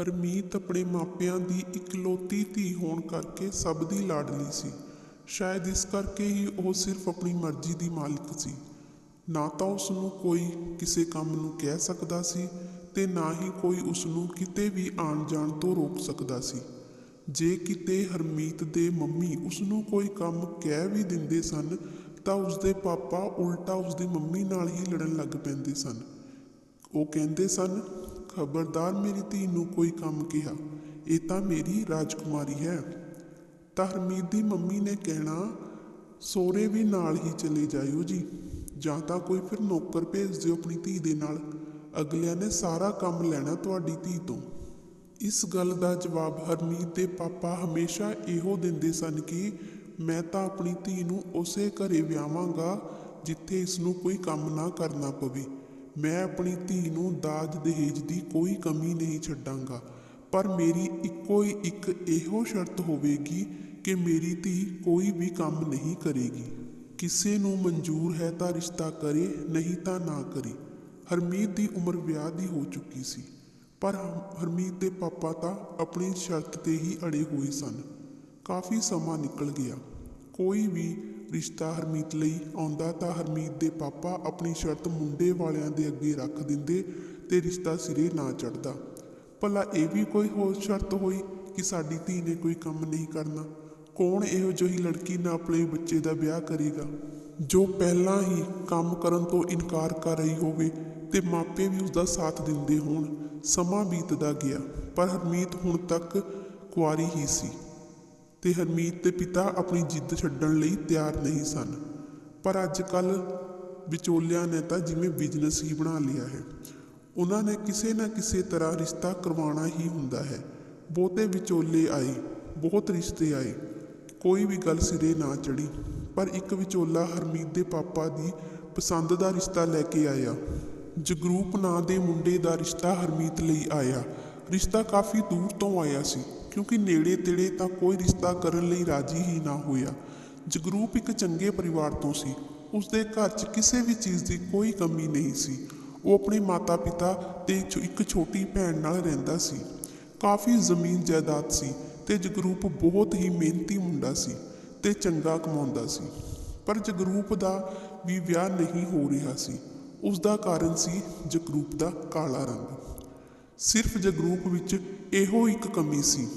ਹਰਮੀਤ ਆਪਣੇ ਮਾਪਿਆਂ ਦੀ ਇਕਲੌਤੀ ਧੀ ਹੋਣ ਕਰਕੇ ਸਭ ਦੀ ਲਾਡਲੀ ਸੀ। ਸ਼ਾਇਦ ਇਸ ਕਰਕੇ ਹੀ ਉਹ ਸਿਰਫ ਆਪਣੀ ਮਰਜ਼ੀ ਦੀ ਮਾਲਕ ਸੀ। ਨਾ ਤਾਂ ਉਸ ਨੂੰ ਕੋਈ ਕਿਸੇ ਕੰਮ ਨੂੰ ਕਹਿ ਸਕਦਾ ਸੀ ਤੇ ਨਾ ਹੀ ਕੋਈ ਉਸ ਨੂੰ ਕਿਤੇ ਵੀ ਆਉਣ ਜਾਣ ਤੋਂ ਰੋਕ ਸਕਦਾ ਸੀ। ਜੇ ਕਿਤੇ ਹਰਮੀਤ ਦੇ ਮੰਮੀ ਉਸ ਨੂੰ ਕੋਈ ਕੰਮ ਕਹਿ ਵੀ ਦਿੰਦੇ ਸਨ, ਤਾਂ ਉਸਦੇ ਪਾਪਾ ਉਲਟਾ ਉਸਦੀ ਮੰਮੀ ਨਾਲ ਹੀ ਲੜਨ ਲੱਗ ਪੈਂਦੇ ਸਨ। ਉਹ ਕਹਿੰਦੇ ਸਨ ਖਬਰਦਾਰ ਮੇਰੀ ਧੀ ਨੂੰ ਕੋਈ ਕੰਮ ਕਿਹਾ, ਇਹ ਤਾਂ ਮੇਰੀ ਰਾਜਕੁਮਾਰੀ ਹੈ। ਤਾਂ ਹਰਮੀਤ ਦੀ ਮੰਮੀ ਨੇ ਕਹਿਣਾ ਸੋਰੇ ਵੀ ਨਾਲ ਹੀ ਚਲੇ ਜਾਇਓ ਜੀ, ਜਾਂ ਤਾਂ ਕੋਈ ਫਿਰ ਨੌਕਰ ਭੇਜ ਦਿਓ ਆਪਣੀ ਧੀ ਦੇ ਨਾਲ। ਅਗਲਿਆਂ ਨੇ ਸਾਰਾ ਕੰਮ ਲੈਣਾ ਤੁਹਾਡੀ ਧੀ ਤੋਂ। ਇਸ ਗੱਲ ਦਾ ਜਵਾਬ ਹਰਮੀਤ ਦੇ ਪਾਪਾ ਹਮੇਸ਼ਾ ਇਹੋ ਦਿੰਦੇ ਸਨ ਕਿ ਮੈਂ ਤਾਂ ਆਪਣੀ ਧੀ ਨੂੰ ਉਸੇ ਘਰੇ ਵਿਆਹਾਂਗਾ, ਜਿੱਥੇ ਇਸ ਨੂੰ ਕੋਈ ਕੰਮ ਨਾ ਕਰਨਾ ਪਵੇ। ਮੈਂ ਆਪਣੀ ਧੀ ਨੂੰ ਦਾਜ ਦਹੇਜ ਦੀ ਕੋਈ ਕਮੀ ਨਹੀਂ ਛੱਡਾਂਗਾ, ਪਰ ਮੇਰੀ ਇੱਕੋ ਹੀ ਇੱਕ ਇਹੋ ਸ਼ਰਤ ਹੋਵੇਗੀ ਕਿ ਮੇਰੀ ਧੀ ਕੋਈ ਵੀ ਕੰਮ ਨਹੀਂ ਕਰੇਗੀ। ਕਿਸੇ ਨੂੰ ਮਨਜ਼ੂਰ ਹੈ ਤਾਂ ਰਿਸ਼ਤਾ ਕਰੇ, ਨਹੀਂ ਤਾਂ ਨਾ ਕਰੇ। ਹਰਮੀਤ ਦੀ ਉਮਰ ਵਿਆਹ ਦੀ ਹੋ ਚੁੱਕੀ ਸੀ, ਪਰ ਹਮ- ਹਰਮੀਤ ਦੇ ਪਾਪਾ ਤਾਂ ਆਪਣੀ ਸ਼ਰਤ ਤੇ ਹੀ ਅੜੇ ਹੋਏ ਸਨ। ਕਾਫੀ ਸਮਾਂ ਨਿਕਲ ਗਿਆ। ਕੋਈ ਵੀ ਰਿਸ਼ਤਾ ਹਰਮੀਤ ਲਈ ਆਉਂਦਾ ਤਾਂ ਹਰਮੀਤ ਦੇ ਪਾਪਾ ਆਪਣੀ ਸ਼ਰਤ ਮੁੰਡੇ ਵਾਲਿਆਂ ਦੇ ਅੱਗੇ ਰੱਖ ਦਿੰਦੇ ਤੇ ਰਿਸ਼ਤਾ ਸਿਰੇ ਨਾ ਚੜਦਾ ਭਲਾ ਇਹ ਵੀ ਕੋਈ ਹੋਰ ਸ਼ਰਤ ਹੋਈ ਕਿ ਸਾਡੀ ਧੀ ਨੇ ਕੋਈ ਕੰਮ ਨਹੀਂ ਕਰਨਾ? ਕੌਣ ਇਹੋ ਜਿਹੀ ਲੜਕੀ ਨਾਲ ਆਪਣੇ ਬੱਚੇ ਦਾ ਵਿਆਹ ਕਰੇਗਾ? ਜੋ ਪਹਿਲਾਂ ਹੀ ਕੰਮ ਕਰਨ ਤੋਂ ਇਨਕਾਰ ਕਰ ਰਹੀ ਹੋਵੇ ਤੇ ਮਾਪੇ ਵੀ ਉਸ ਦਾ ਸਾਥ ਦਿੰਦੇ ਹੋਣ, ਸਮਾਂ ਬੀਤਦਾ ਗਿਆ, ਪਰ ਹਰਮੀਤ ਹੁਣ ਤੱਕ ਕੁਆਰੀ ਹੀ ਸੀ। ਤੇ ਹਰਮੀਤ ਦੇ ਪਿਤਾ ਆਪਣੀ ਜਿੱਦ ਛੱਡਣ ਲਈ ਤਿਆਰ ਨਹੀਂ ਸਨ। ਪਰ ਅੱਜ ਕੱਲ ਵਿਚੋਲਿਆਂ ਨੇ ਤਾਂ ਜਿਵੇਂ ਬਿਜ਼ਨਸ ਹੀ ਬਣਾ ਲਿਆ ਹੈ। ਉਹਨਾਂ ਨੇ ਕਿਸੇ ਨਾ ਕਿਸੇ ਤਰ੍ਹਾਂ ਰਿਸ਼ਤਾ ਕਰਵਾਉਣਾ ਹੀ ਹੁੰਦਾ ਹੈ। ਬਹੁਤੇ ਵਿਚੋਲੇ ਆਏ, ਬਹੁਤ ਰਿਸ਼ਤੇ ਆਏ। ਕੋਈ ਵੀ ਗੱਲ ਸਿਰੇ ਨਾ ਚੜੀ ਪਰ ਇੱਕ ਵਿਚੋਲਾ ਹਰਮੀਤ ਦੇ ਪਾਪਾ ਦੀ ਪਸੰਦ ਦਾ ਰਿਸ਼ਤਾ ਲੈ ਕੇ ਆਇਆ। ਜਗਰੂਪ ਨਾਂ ਦੇ ਮੁੰਡੇ ਦਾ ਰਿਸ਼ਤਾ ਹਰਮੀਤ ਲਈ ਆਇਆ। ਰਿਸ਼ਤਾ ਕਾਫੀ ਦੂਰ ਤੋਂ ਆਇਆ ਸੀ। ਕਿਉਂਕਿ ਨੇੜੇ ਤੇੜੇ ਤਾਂ ਕੋਈ ਰਿਸ਼ਤਾ ਕਰਨ ਲਈ ਰਾਜੀ ਹੀ ਨਾ ਹੋਇਆ। ਜਗਰੂਪ ਇੱਕ ਚੰਗੇ ਪਰਿਵਾਰ ਤੋਂ ਸੀ। ਉਸਦੇ ਘਰ 'ਚ ਕਿਸੇ ਵੀ ਚੀਜ਼ ਦੀ ਕੋਈ ਕਮੀ ਨਹੀਂ ਸੀ। ਉਹ ਆਪਣੇ ਮਾਤਾ-ਪਿਤਾ ਤੇ ਇੱਕ ਛੋਟੀ ਭੈਣ ਨਾਲ ਰਹਿੰਦਾ ਸੀ। ਕਾਫੀ ਜ਼ਮੀਨ ਜਾਇਦਾਦ ਸੀ ਤੇ ਜਗਰੂਪ ਬਹੁਤ ਹੀ ਮਿਹਨਤੀ ਮੁੰਡਾ ਸੀ ਤੇ ਚੰਗਾ ਕਮਾਉਂਦਾ ਸੀ। ਪਰ ਜਗਰੂਪ ਦਾ ਵੀ ਵਿਆਹ ਨਹੀਂ ਹੋ ਰਿਹਾ ਸੀ। ਉਸ ਦਾ ਕਾਰਨ ਸੀ ਜਗਰੂਪ ਦਾ ਕਾਲਾ ਰੰਗ। ਸਿਰਫ ਜਗਰੂਪ ਵਿੱਚ ਇਹੋ ਇੱਕ ਕਮੀ ਸੀ।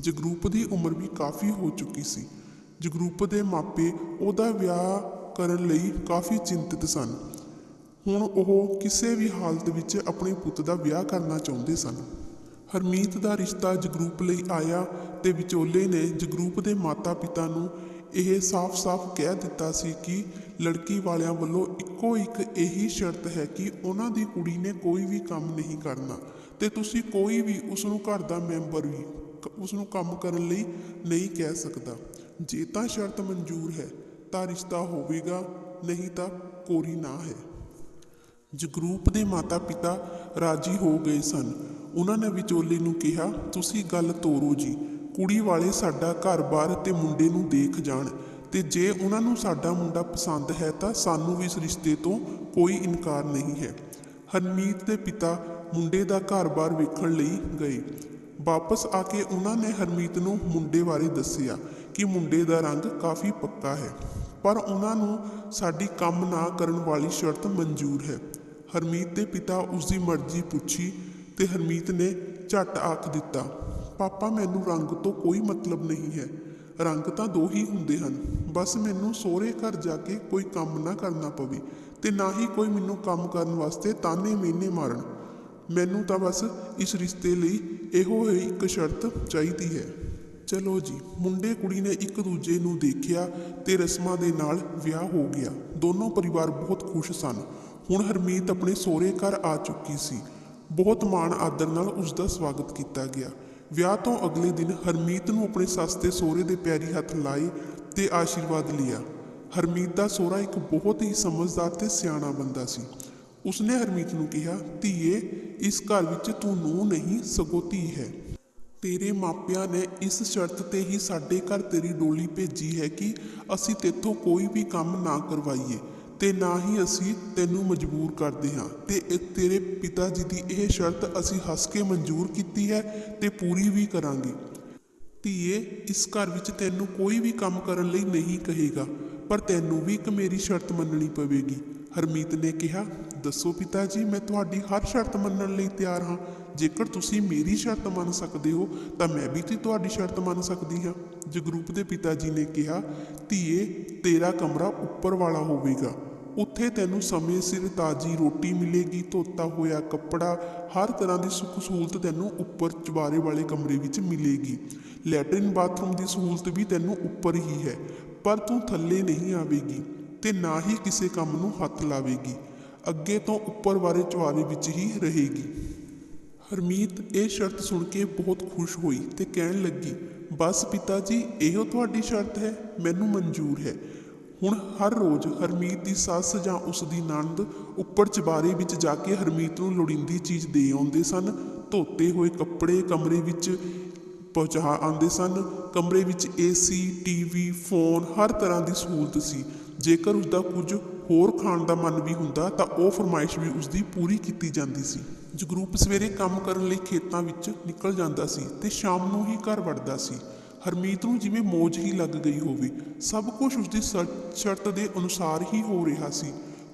ਜਗਰੂਪ ਦੀ ਉਮਰ ਵੀ ਕਾਫੀ ਹੋ ਚੁੱਕੀ ਸੀ। ਜਗਰੂਪ ਦੇ ਮਾਪੇ ਉਹਦਾ ਵਿਆਹ ਕਰਨ ਲਈ ਕਾਫੀ ਚਿੰਤਿਤ ਸਨ। ਹੁਣ ਉਹ ਕਿਸੇ ਵੀ ਹਾਲਤ ਵਿੱਚ ਆਪਣੇ ਪੁੱਤ ਦਾ ਵਿਆਹ ਕਰਨਾ ਚਾਹੁੰਦੇ ਸਨ। ਹਰਮੀਤ ਦਾ ਰਿਸ਼ਤਾ ਜਗਰੂਪ ਲਈ ਆਇਆ ਤੇ ਵਿਚੋਲੇ ਨੇ ਜਗਰੂਪ ਦੇ ਮਾਤਾ-ਪਿਤਾ ਨੂੰ ਇਹ ਸਾਫ਼-ਸਾਫ਼ ਕਹਿ ਦਿੱਤਾ ਸੀ ਕਿ ਲੜਕੀ ਵਾਲਿਆਂ ਵੱਲੋਂ ਇੱਕੋ ਇੱਕ ਇਹੀ ਸ਼ਰਤ ਹੈ ਕਿ ਉਹਨਾਂ ਦੀ ਕੁੜੀ ਨੇ ਕੋਈ ਵੀ ਕੰਮ ਨਹੀਂ ਕਰਨਾ ਤੇ ਤੁਸੀਂ ਕੋਈ ਵੀ ਉਸ ਨੂੰ ਘਰ ਦਾ ਮੈਂਬਰ ਵੀ ਉਸ ਨੂੰ ਕੰਮ ਕਰਨ ਲਈ ਨਹੀਂ ਕਹਿ ਸਕਦਾ। ਜੇ ਤਾਂ ਸ਼ਰਤ ਮਨਜ਼ੂਰ ਹੈ, ਤਾਂ ਰਿਸ਼ਤਾ ਹੋਵੇਗਾ, ਨਹੀਂ ਤਾਂ ਕੋਰੀ ਨਾ ਹੈ। ਜਗਰੂਪ ਦੇ ਮਾਤਾ-ਪਿਤਾ ਰਾਜੀ ਹੋ ਗਏ ਸਨ। ਉਹਨਾਂ ਨੇ ਵਿਚੋਲੇ ਨੂੰ ਕਿਹਾ, ਤੁਸੀਂ ਗੱਲ ਤੋਰੋ ਜੀ। ਕੁੜੀ ਵਾਲੇ ਸਾਡਾ ਘਰ-ਬਾਰ ਤੇ ਮੁੰਡੇ ਨੂੰ ਦੇਖ ਜਾਣ। ਤੇ ਜੇ ਉਹਨਾਂ ਨੂੰ ਸਾਡਾ ਮੁੰਡਾ ਪਸੰਦ ਹੈ ਤਾਂ ਸਾਨੂੰ ਵੀ ਇਸ ਰਿਸ਼ਤੇ ਤੋਂ ਕੋਈ ਇਨਕਾਰ ਨਹੀਂ ਹੈ। ਹਰਮੀਤ ਦੇ ਪਿਤਾ ਮੁੰਡੇ ਦਾ ਘਰ-ਬਾਰ ਵੇਖਣ ਲਈ ਗਏ। ਵਾਪਸ ਆ ਕੇ ਉਹਨਾਂ ਨੇ ਹਰਮੀਤ ਨੂੰ ਮੁੰਡੇ ਬਾਰੇ ਦੱਸਿਆ ਕਿ ਮੁੰਡੇ ਦਾ ਰੰਗ ਕਾਫੀ ਪੱਕਾ ਹੈ, ਪਰ ਉਹਨਾਂ ਨੂੰ ਸਾਡੀ ਕੰਮ ਨਾ ਕਰਨ ਵਾਲੀ ਸ਼ਰਤ ਮਨਜ਼ੂਰ ਹੈ। ਹਰਮੀਤ ਦੇ ਪਿਤਾ ਉਸ ਦੀ ਮਰਜ਼ੀ ਪੁੱਛੀ ਤੇ ਹਰਮੀਤ ਨੇ ਝੱਟ ਆਖ ਦਿੱਤਾ, ਪਾਪਾ, ਮੈਨੂੰ ਰੰਗ ਤੋਂ ਕੋਈ ਮਤਲਬ ਨਹੀਂ ਹੈ। ਰੰਗ ਤਾਂ ਦੋ ਹੀ ਹੁੰਦੇ ਹਨ। ਬਸ ਮੈਨੂੰ ਸਹੁਰੇ ਘਰ ਜਾ ਕੇ ਕੋਈ ਕੰਮ ਨਾ ਕਰਨਾ ਪਵੇ ਤੇ ਨਾ ਹੀ ਕੋਈ ਮੈਨੂੰ ਕੰਮ ਕਰਨ ਵਾਸਤੇ ਤਾਨੇ ਮੀਨੇ ਮਾਰਨ। ਮੈਨੂੰ ਤਾਂ ਬਸ ਇਸ ਰਿਸ਼ਤੇ ਲਈ ਇਹੋ ਹੀ ਇੱਕ ਸ਼ਰਤ ਚਾਹੀਦੀ ਹੈ। ਚਲੋ ਜੀ, ਮੁੰਡੇ ਕੁੜੀ ਨੇ ਇੱਕ ਦੂਜੇ ਨੂੰ ਦੇਖਿਆ ਤੇ ਰਸਮਾਂ ਦੇ ਨਾਲ ਵਿਆਹ ਹੋ ਗਿਆ। ਦੋਨੋਂ ਪਰਿਵਾਰ ਬਹੁਤ ਖੁਸ਼ ਸਨ। ਹੁਣ ਹਰਮੀਤ ਆਪਣੇ ਸਹੁਰੇ ਘਰ ਆ ਚੁੱਕੀ ਸੀ। ਬਹੁਤ ਮਾਣ ਆਦਰ ਨਾਲ ਉਸ ਦਾ ਸਵਾਗਤ ਕੀਤਾ ਗਿਆ। ਵਿਆਹ ਤੋਂ ਅਗਲੇ ਦਿਨ ਹਰਮੀਤ ਨੂੰ ਆਪਣੇ ਸੱਸ ਤੇ ਸਹੁਰੇ ਦੇ ਪਿਆਰੀ ਹੱਥ ਲਾਏ ਤੇ ਆਸ਼ੀਰਵਾਦ ਲਿਆ। ਹਰਮੀਤ ਦਾ ਸਹੁਰਾ ਇੱਕ ਬਹੁਤ ਹੀ ਸਮਝਦਾਰ ਤੇ ਸਿਆਣਾ ਬੰਦਾ ਸੀ। ਉਸਨੇ ਹਰਮੀਤ ਨੂੰ ਕਿਹਾ, ਧੀਏ, ਇਸ ਘਰ ਵਿੱਚ ਤੂੰ ਨੂੰ ਨਹੀਂ, ਸਗੋਂ ਧੀ ਹੈ। ਤੇਰੇ ਮਾਪਿਆਂ ਨੇ ਇਸ ਸ਼ਰਤ ਤੇ ਹੀ ਸਾਡੇ ਘਰ ਤੇਰੀ ਡੋਲੀ ਭੇਜੀ ਹੈ ਕਿ ਅਸੀਂ ਤੇਥੋਂ ਕੋਈ ਵੀ ਕੰਮ ਨਾ ਕਰਵਾਈਏ। ਤੇ ਨਾ ਹੀ ਅਸੀਂ ਤੈਨੂੰ ਮਜਬੂਰ ਕਰਦੇ ਹਾਂ। ਤੇ ਇਹ ਤੇਰੇ ਪਿਤਾ ਜੀ ਦੀ ਇਹ ਸ਼ਰਤ ਅਸੀਂ ਹੱਸ ਕੇ ਮਨਜ਼ੂਰ ਕੀਤੀ ਹੈ ਤੇ ਪੂਰੀ ਵੀ ਕਰਾਂਗੇ। ਧੀਏ, ਇਸ ਘਰ ਵਿੱਚ ਤੈਨੂੰ ਕੋਈ ਵੀ ਕੰਮ ਕਰਨ ਲਈ ਨਹੀਂ ਕਹੇਗਾ, ਪਰ ਤੈਨੂੰ ਵੀ ਇੱਕ ਮੇਰੀ ਸ਼ਰਤ ਮੰਨਣੀ ਪਵੇਗੀ। ਹਰਮੀਤ ਨੇ ਕਿਹਾ, ਦੱਸੋ ਪਿਤਾ ਜੀ, ਮੈਂ ਤੁਹਾਡੀ ਹਰ ਸ਼ਰਤ ਮੰਨਣ ਲਈ ਤਿਆਰ ਹਾਂ। ਜੇਕਰ ਤੁਸੀਂ ਮੇਰੀ ਸ਼ਰਤ ਮੰਨ ਸਕਦੇ ਹੋ, ਤਾਂ ਮੈਂ ਵੀ ਤੇ ਤੁਹਾਡੀ ਸ਼ਰਤ ਮੰਨ ਸਕਦੀ ਹਾਂ। ਜਗਰੂਪ ਦੇ ਪਿਤਾ ਜੀ ਨੇ ਕਿਹਾ, ਧੀਏ, ਤੇਰਾ ਕਮਰਾ ਉੱਪਰ ਵਾਲਾ ਹੋਵੇਗਾ। ਉੱਥੇ ਤੈਨੂੰ ਸਮੇਂ ਸਿਰ ਤਾਜ਼ੀ ਰੋਟੀ ਮਿਲੇਗੀ, ਧੋਤਾ ਹੋਇਆ ਕੱਪੜਾ, ਹਰ ਤਰ੍ਹਾਂ ਦੀ ਸੁੱਖ ਸਹੂਲਤ ਤੈਨੂੰ ਉੱਪਰ ਚੁਬਾਰੇ ਵਾਲੇ ਕਮਰੇ ਵਿੱਚ ਮਿਲੇਗੀ। ਲੈਟਰਨ ਬਾਥਰੂਮ ਦੀ ਸਹੂਲਤ ਵੀ ਤੈਨੂੰ ਉੱਪਰ ਹੀ ਹੈ, ਪਰ ਤੂੰ ਥੱਲੇ ਨਹੀਂ ਆਵੇਗੀ ਤੇ ਨਾ ਹੀ ਕਿਸੇ ਕੰਮ ਨੂੰ ਹੱਥ ਲਾਵੇਗੀ, ਅੱਗੇ ਤੋਂ ਉੱਪਰ ਵਾਲੇ ਚੁਬਾਰੇ ਵਿੱਚ ਹੀ ਰਹੇਗੀ। ਹਰਮੀਤ, ਇਹ ਸ਼ਰਤ ਸੁਣ ਕੇ ਬਹੁਤ ਖੁਸ਼ ਹੋਈ ਤੇ ਕਹਿਣ ਲੱਗੀ, ਬਸ ਪਿਤਾ ਜੀ, ਇਹੋ ਤੁਹਾਡੀ ਸ਼ਰਤ ਹੈ, ਮੈਨੂੰ ਮਨਜ਼ੂਰ ਹੈ। ਹੁਣ ਹਰ ਰੋਜ਼ ਹਰਮੀਤ ਦੀ ਸੱਸ ਜਾਂ ਉਸ ਦੀ ਨਣਦ ਉੱਪਰ ਚਬਾਰੇ ਵਿੱਚ ਜਾ ਕੇ ਹਰਮੀਤ ਨੂੰ ਲੋੜੀਂਦੀ ਚੀਜ਼ ਦੇ ਆਉਂਦੇ ਸਨ, ਧੋਤੇ ਹੋਏ ਕੱਪੜੇ ਕਮਰੇ ਵਿੱਚ ਪਹੁੰਚਾ ਆਉਂਦੇ ਸਨ, ਕਮਰੇ ਵਿੱਚ ਏਸੀ ਟੀਵੀ ਫੋਨ ਹਰ ਤਰ੍ਹਾਂ ਦੀ ਸਹੂਲਤ ਸੀ। ਜੇਕਰ ਉਸਦਾ ਕੁਝ ਹੋਰ ਖਾਣ ਦਾ ਮਨ ਵੀ ਹੁੰਦਾ ਤਾਂ ਉਹ ਫਰਮਾਇਸ਼ ਵੀ ਉਸਦੀ ਪੂਰੀ ਕੀਤੀ ਜਾਂਦੀ ਸੀ। ਜਗਰੂਪ ਸਵੇਰੇ ਕੰਮ ਕਰਨ ਲਈ ਖੇਤਾਂ ਵਿੱਚ ਨਿਕਲ ਜਾਂਦਾ ਸੀ ਤੇ ਸ਼ਾਮ ਨੂੰ ਹੀ ਘਰ ਵੜਦਾ ਸੀ। ਹਰਮੀਤ ਨੂੰ ਜਿਵੇਂ ਮੋਜ ਹੀ ਲੱਗ ਗਈ ਹੋਵੇ, ਸਭ ਕੁਝ ਉਸਦੀ ਸ- ਸ਼ਰਤ ਦੇ ਅਨੁਸਾਰ ਹੀ ਹੋ ਰਿਹਾ ਸੀ।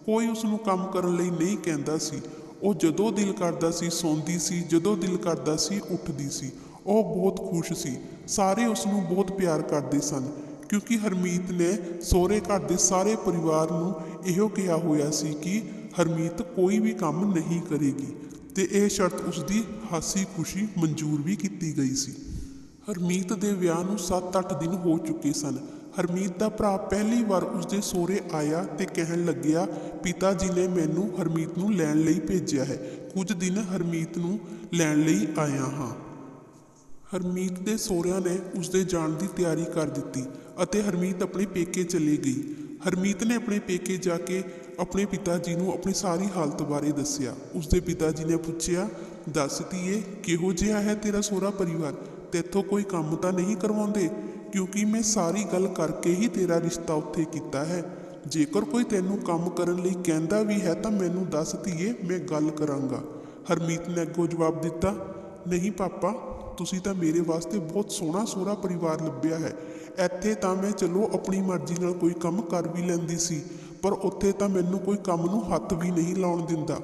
ਕੋਈ ਉਸ ਨੂੰ ਕੰਮ ਕਰਨ ਲਈ ਨਹੀਂ ਕਹਿੰਦਾ ਸੀ। ਉਹ ਜਦੋਂ ਦਿਲ ਕਰਦਾ ਸੀ ਸੌਂਦੀ ਸੀ, ਜਦੋਂ ਦਿਲ ਕਰਦਾ ਸੀ ਉੱਠਦੀ ਸੀ। ਉਹ ਬਹੁਤ ਖੁਸ਼ ਸੀ। ਸਾਰੇ ਉਸ ਨੂੰ ਬਹੁਤ ਪਿਆਰ ਕਰਦੇ ਸਨ, ਕਿਉਂਕਿ ਹਰਮੀਤ ਨੇ ਸਹੁਰੇ ਘਰ ਦੇ ਸਾਰੇ ਪਰਿਵਾਰ ਨੂੰ ਇਹੋ ਕਿਹਾ ਹੋਇਆ ਸੀ ਕਿ ਹਰਮੀਤ ਕੋਈ ਵੀ ਕੰਮ ਨਹੀਂ ਕਰੇਗੀ ਤੇ ਇਹ ਸ਼ਰਤ ਉਸ ਦੀ ਹਾਸੀ ਖੁਸ਼ੀ ਮਨਜ਼ੂਰ ਵੀ ਕੀਤੀ ਗਈ ਸੀ। ਹਰਮੀਤ ਦੇ ਵਿਆਹ ਨੂੰ 7-8 ਦਿਨ ਹੋ ਚੁੱਕੇ ਸਨ। ਹਰਮੀਤ ਦਾ ਭਰਾ ਪਹਿਲੀ ਵਾਰ ਉਸਦੇ ਸਹੁਰੇ ਆਇਆ ਤੇ ਕਹਿਣ ਲੱਗਿਆ, ਪਿਤਾ ਜੀ ਨੇ ਮੈਨੂੰ ਹਰਮੀਤ ਨੂੰ ਲੈਣ ਲਈ ਭੇਜਿਆ ਹੈ। ਕੁਝ ਦਿਨ ਹਰਮੀਤ ਨੂੰ ਲੈਣ ਲਈ ਆਇਆ ਹਾਂ। ਹਰਮੀਤ ਦੇ ਸਹੁਰਿਆਂ ਨੇ ਉਸਦੇ ਜਾਣ ਦੀ ਤਿਆਰੀ ਕਰ ਦਿੱਤੀ ਅਤੇ ਹਰਮੀਤ ਆਪਣੇ ਪੇਕੇ ਚਲੀ ਗਈ। ਹਰਮੀਤ ਨੇ ਆਪਣੇ ਪੇਕੇ ਜਾ ਕੇ ਆਪਣੇ ਪਿਤਾ ਜੀ ਨੂੰ ਆਪਣੀ ਸਾਰੀ ਹਾਲਤ ਬਾਰੇ ਦੱਸਿਆ। ਉਸਦੇ ਪਿਤਾ ਜੀ ਨੇ ਪੁੱਛਿਆ, ਦੱਸ ਧੀਏ, ਕਿਹੋ ਜਿਹਾ ਹੈ ਤੇਰਾ ਸਹੁਰਾ ਪਰਿਵਾਰ? ਤੇਥੋਂ ਕੋਈ ਕੰਮ ਤਾਂ ਨਹੀਂ ਕਰਵਾਉਂਦੇ? ਕਿਉਂਕਿ ਮੈਂ ਸਾਰੀ ਗੱਲ ਕਰਕੇ ਹੀ ਤੇਰਾ ਰਿਸ਼ਤਾ ਉੱਥੇ ਕੀਤਾ ਹੈ। ਜੇਕਰ ਕੋਈ ਤੈਨੂੰ ਕੰਮ ਕਰਨ ਲਈ ਕਹਿੰਦਾ ਵੀ ਹੈ ਤਾਂ ਮੈਨੂੰ ਦੱਸ ਧੀਏ, ਮੈਂ ਗੱਲ ਕਰਾਂਗਾ। ਹਰਮੀਤ ਨੇ ਅੱਗੋਂ ਜਵਾਬ ਦਿੱਤਾ, ਨਹੀਂ ਪਾਪਾ, ਤੁਸੀਂ ਤਾਂ ਮੇਰੇ ਵਾਸਤੇ ਬਹੁਤ ਸੋਹਣਾ ਸੋਹਰਾ ਪਰਿਵਾਰ ਲੱਭਿਆ ਹੈ। ਇੱਥੇ ਤਾਂ ਮੈਂ ਚਲੋ ਆਪਣੀ ਮਰਜ਼ੀ ਨਾਲ ਕੋਈ ਕੰਮ ਕਰ ਵੀ ਲੈਂਦੀ ਸੀ, ਪਰ ਉੱਥੇ ਤਾਂ ਮੈਨੂੰ ਕੋਈ ਕੰਮ ਨੂੰ ਹੱਥ ਵੀ ਨਹੀਂ ਲਾਉਣ ਦਿੰਦਾ।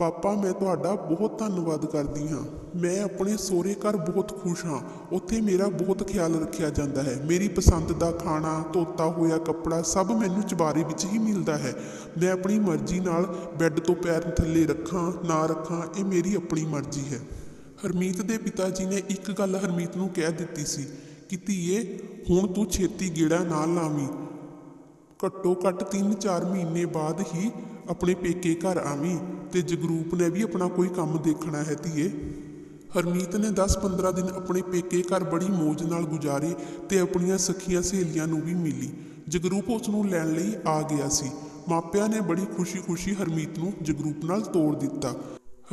ਪਾਪਾ, ਮੈਂ ਤੁਹਾਡਾ ਬਹੁਤ ਧੰਨਵਾਦ ਕਰਦੀ ਹਾਂ। ਮੈਂ ਆਪਣੇ ਸਹੁਰੇ ਘਰ ਬਹੁਤ ਖੁਸ਼ ਹਾਂ। ਉੱਥੇ ਮੇਰਾ ਬਹੁਤ ਖਿਆਲ ਰੱਖਿਆ ਜਾਂਦਾ ਹੈ। ਮੇਰੀ ਪਸੰਦ ਦਾ ਖਾਣਾ, ਧੋਤਾ ਹੋਇਆ ਕੱਪੜਾ ਸਭ ਮੈਨੂੰ ਚਬਾਰੇ ਵਿੱਚ ਹੀ ਮਿਲਦਾ ਹੈ। ਮੈਂ ਆਪਣੀ ਮਰਜ਼ੀ ਨਾਲ ਬੈੱਡ ਤੋਂ ਪੈਰ ਥੱਲੇ ਰੱਖਾਂ, ਨਾ ਰੱਖਾਂ, ਇਹ ਮੇਰੀ ਆਪਣੀ ਮਰਜ਼ੀ ਹੈ। ਹਰਮੀਤ ਦੇ ਪਿਤਾ ਜੀ ਨੇ ਇੱਕ ਗੱਲ ਹਰਮੀਤ ਨੂੰ ਕਹਿ ਦਿੱਤੀ ਸੀ ਕਿ, ਧੀਏ, ਹੁਣ ਤੂੰ ਛੇਤੀ ਗੇੜਾ ਨਾ ਲਾਵੀਂ। ਘੱਟੋ ਘੱਟ 3-4 ਮਹੀਨੇ ਬਾਅਦ ਹੀ ਆਪਣੇ ਪੇਕੇ ਘਰ ਆਵੀਂ ਤੇ ਜਗਰੂਪ ਨੇ ਵੀ ਆਪਣਾ ਕੋਈ ਕੰਮ ਦੇਖਣਾ ਹੈ ਧੀਏ। ਹਰਮੀਤ ਨੇ 10-15 ਦਿਨ ਆਪਣੇ ਪੇਕੇ ਘਰ ਬੜੀ ਮੌਜ ਨਾਲ ਗੁਜ਼ਾਰੇ ਤੇ ਆਪਣੀਆਂ ਸਖੀਆਂ ਸਹੇਲੀਆਂ ਨੂੰ ਵੀ ਮਿਲੀ। ਜਗਰੂਪ ਉਸ ਨੂੰ ਲੈਣ ਲਈ ਆ ਗਿਆ ਸੀ। ਮਾਪਿਆਂ ਨੇ ਬੜੀ ਖੁਸ਼ੀ-ਖੁਸ਼ੀ ਹਰਮੀਤ ਨੂੰ ਜਗਰੂਪ ਨਾਲ ਤੋੜ ਦਿੱਤਾ।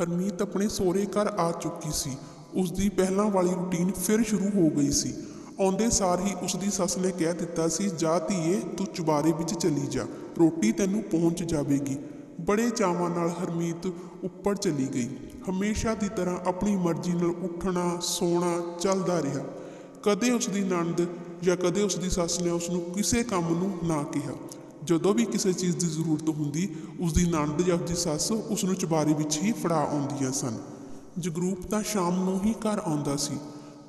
ਹਰਮੀਤ ਆਪਣੇ ਸਹੁਰੇ ਘਰ ਆ ਚੁੱਕੀ ਸੀ। ਉਸ ਦੀ ਪਹਿਲਾਂ ਵਾਲੀ ਰੁਟੀਨ ਫਿਰ ਸ਼ੁਰੂ ਹੋ ਗਈ ਸੀ। ਆਉਂਦੇ ਸਾਰ ਹੀ ਉਸ ਦੀ ਸੱਸ ਨੇ ਕਹਿ ਦਿੱਤਾ ਸੀ, ਜਾ ਧੀਏ, ਤੂੰ ਚੁਬਾਰੇ ਵਿੱਚ ਚਲੀ ਜਾ। ਰੋਟੀ ਤੈਨੂੰ ਪਹੁੰਚ ਜਾਵੇਗੀ। ਬੜੇ ਚਾਵਾਂ ਨਾਲ ਹਰਮੀਤ ਉੱਪਰ ਚਲੀ ਗਈ। ਹਮੇਸ਼ਾ ਦੀ ਤਰ੍ਹਾਂ ਆਪਣੀ ਮਰਜ਼ੀ ਨਾਲ ਉੱਠਣਾ, ਸੋਣਾ ਚੱਲਦਾ ਰਿਹਾ। ਕਦੇ ਉਸ ਦੀ ਨਣਦ ਜਾਂ ਕਦੇ ਉਸ ਦੀ ਸੱਸ ਨੇ ਉਸ ਨੂੰ ਕਿਸੇ ਕੰਮ ਨੂੰ ਨਾ ਕਿਹਾ। ਜਦੋਂ ਵੀ ਕਿਸੇ ਚੀਜ਼ ਦੀ ਜ਼ਰੂਰਤ ਹੁੰਦੀ ਉਸ ਦੀ ਨਣਦ ਜਾਂ ਉਸ ਦੀ ਸੱਸ ਉਸ ਨੂੰ ਚੁਬਾਰੇ ਵਿੱਚ ਹੀ ਫੜਾ ਆਉਂਦੀਆਂ ਸਨ। ਜਗਰੂਪ ਤਾਂ ਸ਼ਾਮ ਨੂੰ ਹੀ ਘਰ ਆਉਂਦਾ ਸੀ।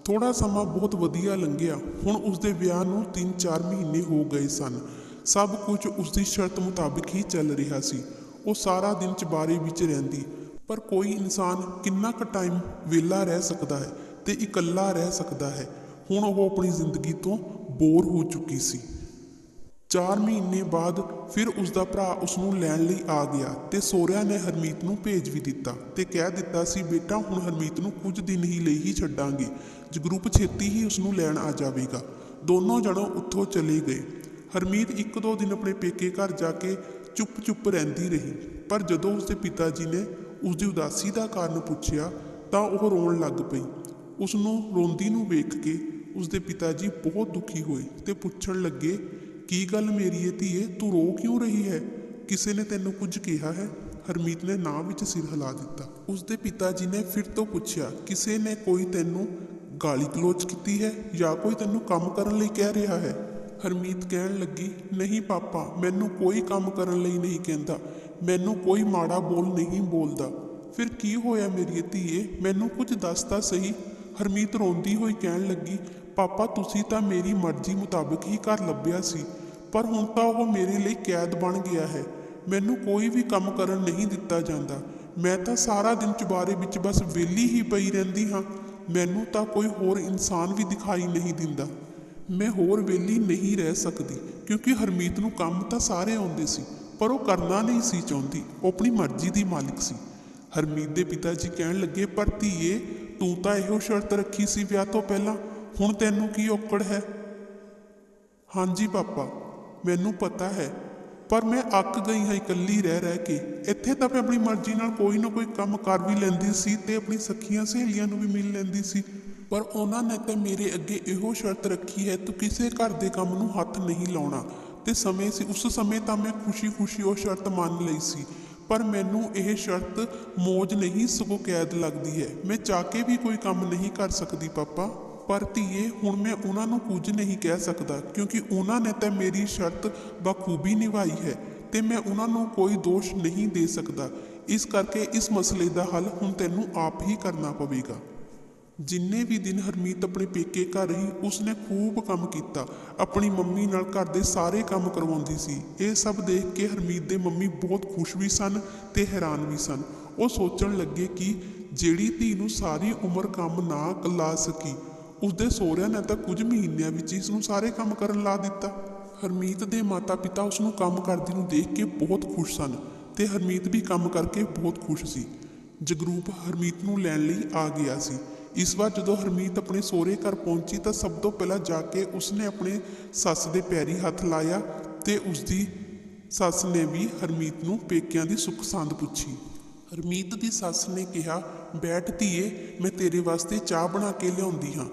ਥੋੜਾ ਸਮਾਂ ਬਹੁਤ ਵਧੀਆ ਲੰਘਿਆ। ਹੁਣ ਉਸ ਦੇ ਵਿਆਹ ਨੂੰ 3-4 ਮਹੀਨੇ ਹੋ ਗਏ ਸਨ। ਸਭ ਕੁਝ ਉਸ ਦੀ ਸ਼ਰਤ ਮੁਤਾਬਿਕ ਹੀ ਚੱਲ ਰਿਹਾ ਸੀ। ਉਹ ਸਾਰਾ ਦਿਨ ਚਬਾਰੇ ਵਿੱਚ ਰਹਿੰਦੀ। ਪਰ ਕੋਈ ਇਨਸਾਨ ਕਿੰਨਾ ਕੁ ਟਾਈਮ ਵਿਹਲਾ ਰਹਿ ਸਕਦਾ ਹੈ ਤੇ ਇਕੱਲਾ ਰਹਿ ਸਕਦਾ ਹੈ, ਹੁਣ ਉਹ ਆਪਣੀ ਜ਼ਿੰਦਗੀ ਤੋਂ ਬੋਰ ਹੋ ਚੁੱਕੀ ਸੀ। 4 ਮਹੀਨੇ ਬਾਅਦ ਫਿਰ ਉਸ ਦਾ ਭਰਾ ਉਸ ਨੂੰ ਲੈਣ ਲਈ ਆ ਗਿਆ ਤੇ ਸੋਹਰਿਆਂ ਨੇ ਹਰਮੀਤ ਨੂੰ ਭੇਜ ਵੀ ਦਿੱਤਾ ਤੇ ਕਹਿ ਦਿੱਤਾ ਸੀ, ਬੇਟਾ, ਹੁਣ ਹਰਮੀਤ ਨੂੰ ਕੁਝ ਦਿਨ ਹੀ ਲਈ ਹੀ ਛੱਡਾਂਗੇ। ਜਗਰੂਪ ਛੇਤੀ ਹੀ ਉਸ ਨੂੰ ਲੈਣ ਆ ਜਾਵੇਗਾ। ਦੋਨੋਂ ਜਣੋਂ ਉੱਥੋਂ ਚਲੇ ਗਏ। ਹਰਮੀਤ ਇੱਕ ਦੋ ਦਿਨ ਆਪਣੇ ਪੇਕੇ ਘਰ ਜਾ ਕੇ ਚੁੱਪ-ਚੁੱਪ ਰਹਿੰਦੀ ਰਹੀ। ਪਰ ਜਦੋਂ ਉਸਦੇ ਪਿਤਾ ਜੀ ਨੇ ਉਸ ਦੀ ਉਦਾਸੀ ਦਾ ਕਾਰਨ ਪੁੱਛਿਆ, ਤਾਂ ਉਹ ਰੋਣ ਲੱਗ ਪਈ। ਉਸ ਨੂੰ ਰੋਂਦੀ ਨੂੰ ਵੇਖ ਕੇ ਉਸਦੇ ਪਿਤਾ ਜੀ ਬਹੁਤ ਦੁਖੀ ਹੋਏ ਤੇ ਪੁੱਛਣ ਲੱਗੇ ਕੀ ਗੱਲ ਮੇਰੀਏ ਧੀਏ? ਤੂੰ ਰੋ ਕਿਉਂ ਰਹੀ ਹੈ? ਕਿਸੇ ਨੇ ਤੈਨੂੰ ਕੁਝ ਕਿਹਾ ਹੈ? ਹਰਮੀਤ ਨੇ ਨਾਂ ਵਿੱਚ ਸਿਰ ਹਿਲਾ ਦਿੱਤਾ। ਉਸਦੇ ਪਿਤਾ ਜੀ ਨੇ ਫਿਰ ਤੋਂ ਪੁੱਛਿਆ, ਕਿਸੇ ਨੇ ਕੋਈ ਤੈਨੂੰ ਗਾਲੀ ਗਲੋਚ ਕੀਤੀ ਹੈ ਜਾਂ ਕੋਈ ਤੈਨੂੰ ਕੰਮ ਕਰਨ ਲਈ ਕਹਿ ਰਿਹਾ ਹੈ? ਹਰਮੀਤ ਕਹਿਣ ਲੱਗੀ, ਨਹੀਂ ਪਾਪਾ, ਮੈਨੂੰ ਕੋਈ ਕੰਮ ਕਰਨ ਲਈ ਨਹੀਂ ਕਹਿੰਦਾ। ਮੈਨੂੰ ਕੋਈ ਮਾੜਾ ਬੋਲ ਨਹੀਂ ਬੋਲਦਾ। ਫਿਰ ਕੀ ਹੋਇਆ ਮੇਰੀ ਧੀਏ? ਮੈਨੂੰ ਕੁਝ ਦੱਸ ਤਾਂ ਸਹੀ। ਹਰਮੀਤ ਰੋਂਦੀ ਹੋਈ ਕਹਿਣ ਲੱਗੀ, ਪਾਪਾ, ਤੁਸੀਂ ਤਾਂ ਮੇਰੀ ਮਰਜ਼ੀ ਮੁਤਾਬਕ ਹੀ ਘਰ ਲੱਭਿਆ ਸੀ। ਪਰ ਹੁਣ ਤਾਂ ਉਹ ਮੇਰੇ ਲਈ ਕੈਦ ਬਣ ਗਿਆ ਹੈ। ਮੈਨੂੰ ਕੋਈ ਵੀ ਕੰਮ ਕਰਨ ਨਹੀਂ ਦਿੱਤਾ ਜਾਂਦਾ। ਮੈਂ ਤਾਂ ਸਾਰਾ ਦਿਨ ਚੁਬਾਰੇ ਵਿੱਚ ਬਸ ਵਿਹਲੀ ਹੀ ਪਈ ਰਹਿੰਦੀ ਹਾਂ। ਮੈਨੂੰ ਤਾਂ ਕੋਈ ਹੋਰ ਇਨਸਾਨ ਵੀ ਦਿਖਾਈ ਨਹੀਂ ਦਿੰਦਾ। ਮੈਂ ਹੋਰ ਵਿਹਲੀ ਨਹੀਂ ਰਹਿ ਸਕਦੀ, ਕਿਉਂਕਿ ਹਰਮੀਤ ਨੂੰ ਕੰਮ ਤਾਂ ਸਾਰੇ ਆਉਂਦੇ ਸੀ, ਪਰ ਉਹ ਕਰਨਾ ਨਹੀਂ ਸੀ ਚਾਹੁੰਦੀ। ਉਹ ਆਪਣੀ ਮਰਜ਼ੀ ਦੀ ਮਾਲਿਕ ਸੀ। ਹਰਮੀਤ ਦੇ ਪਿਤਾ ਜੀ ਕਹਿਣ ਲੱਗੇ, ਪਰ ਧੀਏ, ਤੂੰ ਤਾਂ ਇਹੋ ਸ਼ਰਤ ਰੱਖੀ ਸੀ ਵਿਆਹ ਤੋਂ ਪਹਿਲਾਂ। ਹੁਣ ਤੈਨੂੰ ਕੀ ਔਕੜ ਹੈ? ਹਾਂਜੀ, ਪਾਪਾ। ਮੈਨੂੰ ਪਤਾ ਹੈ, ਪਰ ਮੈਂ ਅੱਕ ਗਈ ਹਾਂ, ਇਕੱਲੀ ਰਹਿ ਰਹਿ ਕੇ। ਇੱਥੇ ਤਾਂ ਮੈਂ ਆਪਣੀ ਮਰਜ਼ੀ ਨਾਲ ਕੋਈ ਨਾ ਕੋਈ ਕੰਮ ਕਰ ਵੀ ਲੈਂਦੀ ਸੀ ਤੇ ਆਪਣੀ ਸਖੀਆਂ ਸਹੇਲੀਆਂ ਨੂੰ ਵੀ ਮਿਲ ਲੈਂਦੀ ਸੀ। ਪਰ ਉਹਨਾਂ ਨੇ ਤਾਂ ਮੇਰੇ ਅੱਗੇ ਇਹੋ ਸ਼ਰਤ ਰੱਖੀ ਹੈ, ਤੂੰ ਕਿਸੇ ਘਰ ਦੇ ਕੰਮ ਨੂੰ ਹੱਥ ਨਹੀਂ ਲਾਉਣਾ। ਤੇ ਸਮੇਂ ਸੀ, ਉਸ ਸਮੇਂ ਤਾਂ ਮੈਂ ਖੁਸ਼ੀ-ਖੁਸ਼ੀ ਉਹ ਸ਼ਰਤ ਮੰਨ ਲਈ ਸੀ। ਪਰ ਮੈਨੂੰ ਇਹ ਸ਼ਰਤ ਮੌਜ ਨਹੀਂ, ਸਗੋਂ ਕੈਦ ਲੱਗਦੀ ਹੈ। ਮੈਂ ਚਾਹ ਕੇ ਵੀ ਕੋਈ ਕੰਮ ਨਹੀਂ ਕਰ ਸਕਦੀ, ਪਾਪਾ। ਪਰ ਧੀਏ, ਹੁਣ ਮੈਂ ਉਹਨਾਂ ਨੂੰ ਕੁਝ ਨਹੀਂ ਕਹਿ ਸਕਦਾ, ਕਿਉਂਕਿ ਉਹਨਾਂ ਨੇ ਤਾਂ ਮੇਰੀ ਸ਼ਰਤ ਬਖੂਬੀ ਨਿਭਾਈ ਹੈ ਤੇ ਮੈਂ ਉਹਨਾਂ ਨੂੰ ਕੋਈ ਦੋਸ਼ ਨਹੀਂ ਦੇ ਸਕਦਾ। ਇਸ ਕਰਕੇ ਇਸ ਮਸਲੇ ਦਾ ਹੱਲ ਹੁਣ ਤੈਨੂੰ ਆਪ ਹੀ ਕਰਨਾ ਪਵੇਗਾ। ਜਿੰਨੇ ਵੀ ਦਿਨ ਹਰਮੀਤ ਆਪਣੇ ਪੇਕੇ ਘਰ ਰਹੀ, ਉਸਨੇ ਖੂਬ ਕੰਮ ਕੀਤਾ। ਆਪਣੀ ਮੰਮੀ ਨਾਲ ਘਰ ਦੇ ਸਾਰੇ ਕੰਮ ਕਰਵਾਉਂਦੀ ਸੀ। ਇਹ ਸਭ ਦੇਖ ਕੇ ਹਰਮੀਤ ਦੇ ਮੰਮੀ ਬਹੁਤ ਖੁਸ਼ ਵੀ ਸਨ ਤੇ ਹੈਰਾਨ ਵੀ ਸਨ। ਉਹ ਸੋਚਣ ਲੱਗੇ ਕਿ ਜਿਹੜੀ ਧੀ ਨੂੰ ਸਾਰੀ ਉਮਰ ਕੰਮ ਨਾ ਕਲਾ ਸਕੀ ਉਸਦੇ ਸਹੁਰਿਆਂ ਨੇ ਤਾਂ ਕੁਝ ਮਹੀਨਿਆਂ ਵਿੱਚ ਇਸ ਨੂੰ ਸਾਰੇ ਕੰਮ ਕਰਨ ਲਾ ਦਿੱਤਾ। ਹਰਮੀਤ ਦੇ ਮਾਤਾ-ਪਿਤਾ ਉਸ ਨੂੰ ਕੰਮ ਕਰਦੇ ਨੂੰ ਦੇਖ ਕੇ ਬਹੁਤ ਖੁਸ਼ ਸਨ ਤੇ ਹਰਮੀਤ ਵੀ ਕੰਮ ਕਰਕੇ ਬਹੁਤ ਖੁਸ਼ ਸੀ। ਜਗਰੂਪ ਹਰਮੀਤ ਨੂੰ ਲੈਣ ਲਈ ਆ ਗਿਆ ਸੀ। ਇਸ ਵਾਰ ਜਦੋਂ ਹਰਮੀਤ ਆਪਣੇ ਸਹੁਰੇ ਘਰ ਪਹੁੰਚੀ ਤਾਂ ਸਭ ਤੋਂ ਪਹਿਲਾਂ ਜਾ ਕੇ ਉਸਨੇ ਆਪਣੇ ਸੱਸ ਦੇ ਪੈਰੀ ਹੱਥ ਲਾਇਆ ਤੇ ਉਸਦੀ ਸੱਸ ਨੇ ਵੀ ਹਰਮੀਤ ਨੂੰ ਪੇਕਿਆਂ ਦੀ ਸੁੱਖ ਸੰਦ ਪੁੱਛੀ। ਹਰਮੀਤ ਦੀ ਸੱਸ ਨੇ ਕਿਹਾ, ਬੈਠ ਧੀਏ, ਮੈਂ ਤੇਰੇ ਵਾਸਤੇ ਚਾਹ ਬਣਾ ਕੇ ਲਿਆਉਂਦੀ ਹਾਂ।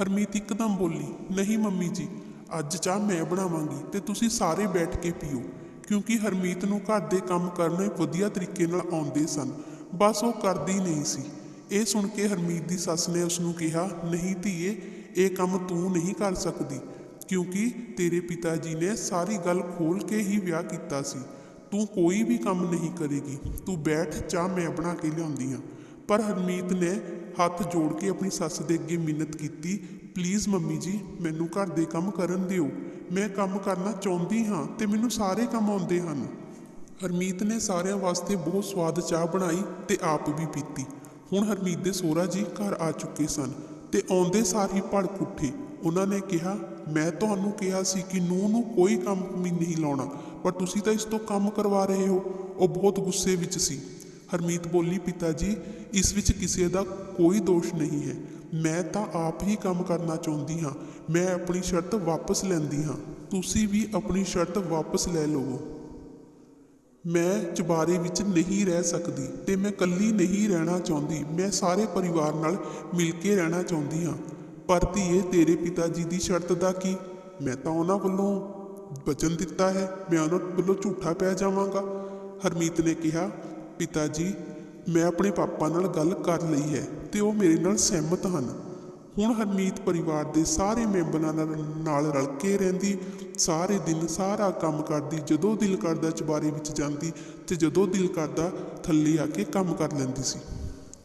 ਹਰਮੀਤ ਇੱਕਦਮ ਬੋਲੀ, ਨਹੀਂ ਮੰਮੀ ਜੀ, ਅੱਜ ਚਾਹ ਮੈਂ ਬਣਾਵਾਂਗੀ ਤੇ ਤੁਸੀਂ ਸਾਰੇ ਬੈਠ ਕੇ ਪੀਓ, ਕਿਉਂਕਿ ਹਰਮੀਤ ਨੂੰ ਘਰ ਦੇ ਕੰਮ ਕਰਨੇ ਵਧੀਆ ਤਰੀਕੇ ਨਾਲ ਆਉਂਦੇ ਸਨ, ਬਸ ਉਹ ਕਰਦੀ ਨਹੀਂ ਸੀ। ਇਹ ਸੁਣ ਕੇ ਹਰਮੀਤ ਦੀ ਸੱਸ ਨੇ ਉਸ ਨੂੰ ਕਿਹਾ, ਨਹੀਂ ਧੀਏ, ਇਹ ਕੰਮ ਤੂੰ ਨਹੀਂ ਕਰ ਸਕਦੀ, ਕਿਉਂਕਿ ਤੇਰੇ ਪਿਤਾ ਜੀ ਨੇ ਸਾਰੀ ਗੱਲ ਖੋਲ ਕੇ ਹੀ ਵਿਆਹ ਕੀਤਾ ਸੀ। ਤੂੰ ਕੋਈ ਵੀ ਕੰਮ ਨਹੀਂ ਕਰੇਗੀ, ਤੂੰ ਬੈਠ, ਚਾਹ ਮੈਂ ਬਣਾ ਕੇ ਲਿਆਉਂਦੀ ਹਾਂ। ਪਰ ਹਰਮੀਤ ਨੇ ਹੱਥ ਜੋੜ ਕੇ ਆਪਣੀ ਸੱਸ ਦੇ ਅੱਗੇ ਮਿੰਨਤ ਕੀਤੀ ਪਲੀਜ਼ ਮੰਮੀ ਜੀ, ਮੈਨੂੰ ਘਰ ਦੇ ਕੰਮ ਕਰਨ ਦਿਓ। ਮੈਂ ਕੰਮ ਕਰਨਾ ਚਾਹੁੰਦੀ ਹਾਂ ਤੇ ਮੈਨੂੰ ਸਾਰੇ ਕੰਮ ਆਉਂਦੇ ਹਨ। ਹਰਮੀਤ ਨੇ ਸਾਰਿਆਂ ਵਾਸਤੇ ਬਹੁਤ ਸਵਾਦ ਚਾਹ ਬਣਾਈ ਤੇ ਆਪ ਵੀ ਪੀਤੀ। ਹੁਣ ਹਰਮੀਤ ਦੇ ਸੋਹਰਾ ਜੀ ਘਰ ਆ ਚੁੱਕੇ ਸਨ ਤੇ ਆਉਂਦੇ ਸਾਰ ਹੀ ਭੜਕ ਉੱਠੇ। ਉਹਨਾਂ ਨੇ ਕਿਹਾ, ਮੈਂ ਤੁਹਾਨੂੰ ਕਿਹਾ ਸੀ ਕਿ ਨੂੰਹ ਨੂੰ ਕੋਈ ਕੰਮ ਨਹੀਂ ਲਾਉਣਾ, ਪਰ ਤੁਸੀਂ ਤਾਂ ਇਸ ਤੋਂ ਕੰਮ ਕਰਵਾ ਰਹੇ ਹੋ। ਉਹ ਬਹੁਤ ਗੁੱਸੇ ਵਿੱਚ ਸੀ। ਹਰਮੀਤ ਬੋਲੀ ਪਿਤਾ ਜੀ ਇਸ ਵਿੱਚ ਕਿਸੇ ਦਾ ਕੋਈ ਦੋਸ਼ ਨਹੀਂ ਹੈ। ਮੈਂ ਤਾਂ ਆਪ ਹੀ ਕੰਮ ਕਰਨਾ ਚਾਹੁੰਦੀ ਹਾਂ। ਮੈਂ ਆਪਣੀ ਸ਼ਰਤ ਵਾਪਸ ਲੈਂਦੀ ਹਾਂ। ਤੁਸੀਂ ਵੀ ਆਪਣੀ ਸ਼ਰਤ ਵਾਪਸ ਲੈ ਲਵੋ। ਮੈਂ ਚੁਬਾਰੇ ਵਿੱਚ ਨਹੀਂ ਰਹਿ ਸਕਦੀ ਤੇ ਮੈਂ ਇਕੱਲੀ ਨਹੀਂ ਰਹਿਣਾ ਚਾਹੁੰਦੀ। ਮੈਂ ਸਾਰੇ ਪਰਿਵਾਰ ਨਾਲ ਮਿਲ ਕੇ ਰਹਿਣਾ ਚਾਹੁੰਦੀ ਹਾਂ। ਪਰ ਧੀਏ, ਤੇਰੇ ਪਿਤਾ ਜੀ ਦੀ ਸ਼ਰਤ ਦਾ ਕੀ? ਮੈਂ ਤਾਂ ਉਹਨਾਂ ਵੱਲੋਂ ਵਚਨ ਦਿੱਤਾ ਹੈ। ਮੈਂ ਉਹਨਾਂ ਵੱਲੋਂ ਝੂਠਾ ਪੈ ਜਾਵਾਂਗਾ। ਹਰਮੀਤ ਨੇ ਕਿਹਾ ਪਿਤਾ ਜੀ, ਮੈਂ ਆਪਣੇ ਪਾਪਾ ਨਾਲ ਗੱਲ ਕਰ ਲਈ ਹੈ ਤੇ ਉਹ ਮੇਰੇ ਨਾਲ ਸਹਿਮਤ ਹਨ। ਹੁਣ ਹਰਮੀਤ ਪਰਿਵਾਰ ਦੇ ਸਾਰੇ ਮੈਂਬਰਾਂ ਨਾਲ ਰਲ ਕੇ ਰਹਿੰਦੀ, ਸਾਰੇ ਦਿਨ ਸਾਰਾ ਕੰਮ ਕਰਦੀ, ਜਦੋਂ ਦਿਲ ਕਰਦਾ ਚੁਬਾਰੇ ਵਿੱਚ ਜਾਂਦੀ ਤੇ ਜਦੋਂ ਦਿਲ ਕਰਦਾ ਥੱਲੇ ਆ ਕੇ ਕੰਮ ਕਰ ਲੈਂਦੀ ਸੀ।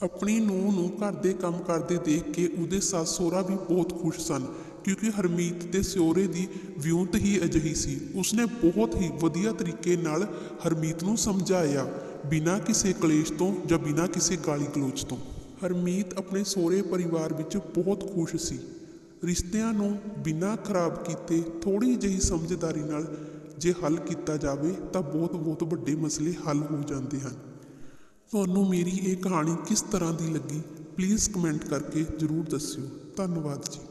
ਆਪਣੀ ਨੂੰਹ ਨੂੰ ਘਰ ਦੇ ਕੰਮ ਕਰਦੇ ਦੇਖ ਕੇ ਉਹਦੇ ਸੱਸ ਸਹੁਰਾ ਵੀ ਬਹੁਤ ਖੁਸ਼ ਸਨ, ਕਿਉਂਕਿ ਹਰਮੀਤ ਦੇ ਸਿਉਰੇ ਦੀ ਵਿਉਂਤ ਹੀ ਅਜਿਹੀ ਸੀ। ਉਸਨੇ ਬਹੁਤ ਹੀ ਵਧੀਆ ਤਰੀਕੇ ਨਾਲ ਹਰਮੀਤ ਨੂੰ ਸਮਝਾਇਆ ਬਿਨਾਂ ਕਿਸੇ ਕਲੇਸ਼ ਤੋਂ ਜਾਂ ਬਿਨਾਂ ਕਿਸੇ ਗਾਲੀ ਗਲੋਚ ਤੋਂ। ਹਰਮੀਤ ਆਪਣੇ ਸਹੁਰੇ ਪਰਿਵਾਰ ਵਿੱਚ ਬਹੁਤ ਖੁਸ਼ ਸੀ। ਰਿਸ਼ਤਿਆਂ ਨੂੰ ਬਿਨਾਂ ਖਰਾਬ ਕੀਤੇ ਥੋੜੀ ਜਿਹੀ ਸਮਝਦਾਰੀ ਨਾਲ ਜੇ ਹੱਲ ਕੀਤਾ ਜਾਵੇ ਤਾਂ ਬਹੁਤ ਬਹੁਤ ਵੱਡੇ ਮਸਲੇ ਹੱਲ ਹੋ ਜਾਂਦੇ ਹਨ। ਤੁਹਾਨੂੰ ਮੇਰੀ ਇਹ ਕਹਾਣੀ ਕਿਸ ਤਰ੍ਹਾਂ ਦੀ ਲੱਗੀ ਪਲੀਜ਼ ਕਮੈਂਟ ਕਰਕੇ ਜਰੂਰ ਦੱਸਿਓ। ਧੰਨਵਾਦ ਜੀ।